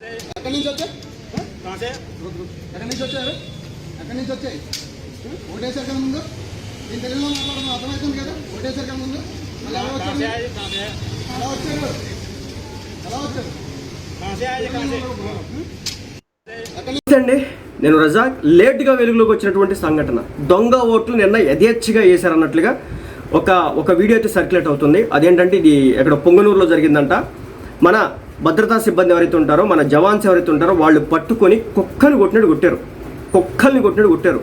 ఎక్కడి నుంచి వచ్చాయి ఎక్కడి నుంచి ఎక్కడి నుంచి వచ్చాయి ముందు? నేను తెలుగులో మాట్లాడడం అర్థమవుతుంది కదా? ముందు? మళ్ళీ ఎలా ఎలా ఎలా అండి నేను రజాక్ లేట్గా వెలుగులోకి వచ్చినటువంటి సంఘటన. దొంగ ఓట్లు నిన్న యథేచ్ఛగా వేశారన్నట్లుగా ఒక ఒక వీడియో అయితే సర్క్యులేట్ అవుతుంది. అదేంటంటే ఇది ఇక్కడ పొంగనూరులో జరిగిందంట. మన భద్రతా సిబ్బంది ఎవరైతే ఉంటారో మన జవాన్స్ ఎవరైతే ఉంటారో వాళ్ళు పట్టుకొని కుక్కని కొట్టినట్టు కొట్టారు. కుక్కల్ని కొట్టినట్టు కొట్టారు.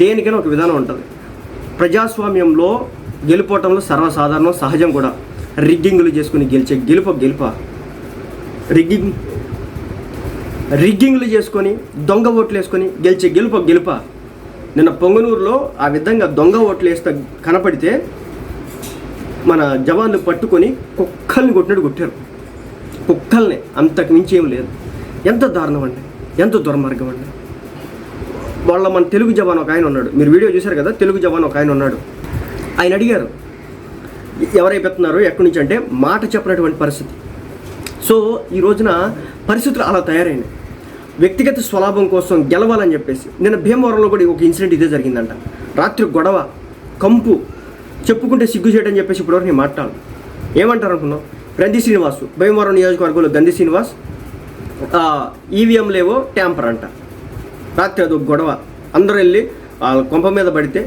దేనికైనా ఒక విధానం ఉంటుంది. ప్రజాస్వామ్యంలో గెలుపోవటంలో సర్వసాధారణం సహజం కూడా. రిగ్గింగ్లు చేసుకుని గెలిచే గెలుప గెలుప? రిగ్గింగ్ రిగ్గింగ్లు చేసుకొని దొంగ ఓట్లు వేసుకొని గెలిచే గెలుప గెలుప? నిన్న పొంగనూరులో ఆ విధంగా దొంగ ఓట్లు వేస్తే కనపడితే మన జవాన్లు పట్టుకొని కుక్కల్ని కొట్టినట్టు కొట్టారు. కుక్కల్ని అంతకు మించి ఏం లేదు. ఎంత దారుణం అండి. ఎంత దుర్మార్గం అండి. వాళ్ళ మన తెలుగు జవాన్ ఒక ఆయన ఉన్నాడు. మీరు వీడియో చూశారు కదా? తెలుగు జవాన్ ఒక ఆయన ఉన్నాడు. ఆయన అడిగారు ఎవరైపోతున్నారు ఎక్కడి నుంచి అంటే మాట చెప్పినటువంటి పరిస్థితి. సో ఈ రోజున పరిస్థితులు అలా తయారైనాయి. వ్యక్తిగత స్వలాభం కోసం గెలవాలని చెప్పేసి. నిన్న భీమవరంలో కూడా ఒక ఇన్సిడెంట్ ఇదే జరిగిందంట. రాత్రి గొడవ కంపు చెప్పుకుంటే సిగ్గు చేయడం చెప్పేసి ఇప్పటివరకు నేను మాట్లాడు ఏమంటారు అనుకున్నావు గంధి శ్రీనివాసు భీమవరం నియోజకవర్గంలో గంధి శ్రీనివాస్ ఈవీఎం లేవో ట్యాంపర్ అంట. రాత్రి అదొక గొడవ. అందరూ వెళ్ళి ఆ కొంప మీద పడితే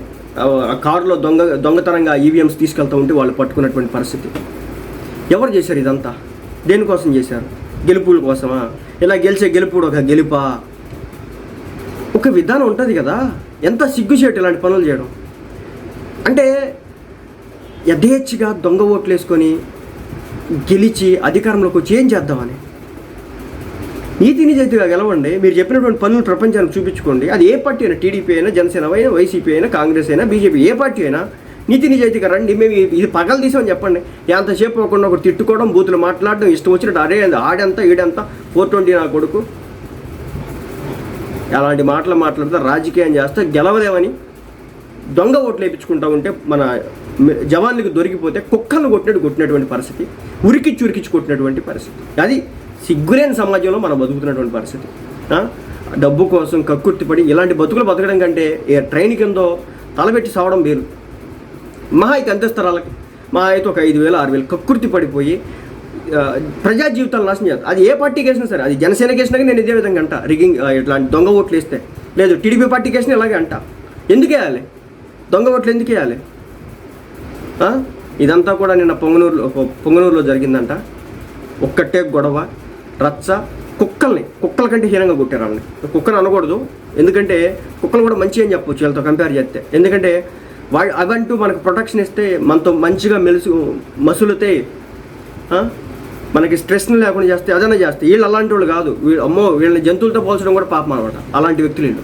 కారులో దొంగ దొంగతనంగా ఈవీఎంస్ తీసుకెళ్తూ ఉంటే వాళ్ళు పట్టుకున్నటువంటి పరిస్థితి. ఎవరు చేశారు ఇదంతా? దేనికోసం చేశారు? గెలుపుల కోసమా? ఇలా గెలిచే గెలుపుడు ఒక గెలుపా? ఒక విధానం ఉంటుంది కదా. ఎంత సిగ్గుచేటు ఇలాంటి పనులు చేయడం. అంటే యథేచ్ఛగా దొంగ ఓట్లు వేసుకొని గెలిచి అధికారంలోకి వచ్చి ఏం చేద్దామని? నీతి నిజాయితీగా గెలవండి. మీరు చెప్పినటువంటి పనులు ప్రపంచానికి చూపించుకోండి. అది ఏ పార్టీ అయినా టీడీపీ అయినా జనసేన అయినా వైసీపీ అయినా కాంగ్రెస్ అయినా బీజేపీ ఏ పార్టీ అయినా నీతి నిజాయితీగా రండి. మేము ఇది- పగలు తీసామని చెప్పండి. ఎంతసేపు ఒకరిని ఒకరు తిట్టుకోవడం బూతులు మాట్లాడడం ఇష్టం వచ్చినట్టు అరే ఆడెంత ఈడెంత ఫోర్ ట్వంటీ నా కొడుకు. అలాంటి మాటలు మాట్లాడితే రాజకీయం చేస్తే గెలవలేమని దొంగ ఓట్లు వేయించుకుంటా ఉంటే మన జవాన్లకు దొరికిపోతే కుక్కలను కొట్టినట్టు కొట్టినటువంటి పరిస్థితి ఉరికిచ్చి ఉరికిచ్చి కొట్టినటువంటి పరిస్థితి. అది సిగ్గులేని సమాజంలో మనం బతుకుతున్నటువంటి పరిస్థితి. డబ్బు కోసం కక్కుర్తిపడి ఇలాంటి బతుకులు బతకడం కంటే ఏ ట్రైన్ కిందో తలబెట్టి సావడం వేరు. మహా అయితే ఎంత ఇస్తారు మహా అయితే ఒక ఐదు వేలు ఆరు వేలు కక్కుర్తి పడిపోయి ప్రజా జీవితాలు నాశనం చేస్తారు అది ఏ పార్టీకి వేసినా సరే అది జనసేనకి వేసినా కానీ నేను ఇదే విధంగా అంట. రిగింగ్ ఇట్లాంటి దొంగ ఓట్లు వేస్తే. లేదు టీడీపీ పార్టీకి వేసినా ఇలాగే అంట. ఎందుకు వేయాలి? దొంగ ఓట్లు ఎందుకు వేయాలి? ఇదంతా కూడా నిన్న పొంగనూరులో పొంగనూరులో జరిగిందంట. ఒక్కటే గొడవ రచ్చ కుక్కల్ని కుక్కల కంటే హీనంగా కొట్టారు వాళ్ళని కుక్కను అనకూడదు. ఎందుకంటే కుక్కలు కూడా మంచి అని చెప్పొచ్చు వీళ్ళతో కంపేర్ చేస్తే. ఎందుకంటే వా అవంటూ మనకు ప్రొటెక్షన్ ఇస్తే మనతో మంచిగా మెలుసు మసులుతే మనకి స్ట్రెస్ని లేకుండా చేస్తే అదైనా చేస్తే. వీళ్ళు అలాంటి వాళ్ళు కాదు. వీళ్ళు అమ్మో వీళ్ళని జంతువులతో పోల్చడం కూడా పాపం అనమాట. అలాంటి వ్యక్తులు వీళ్ళు.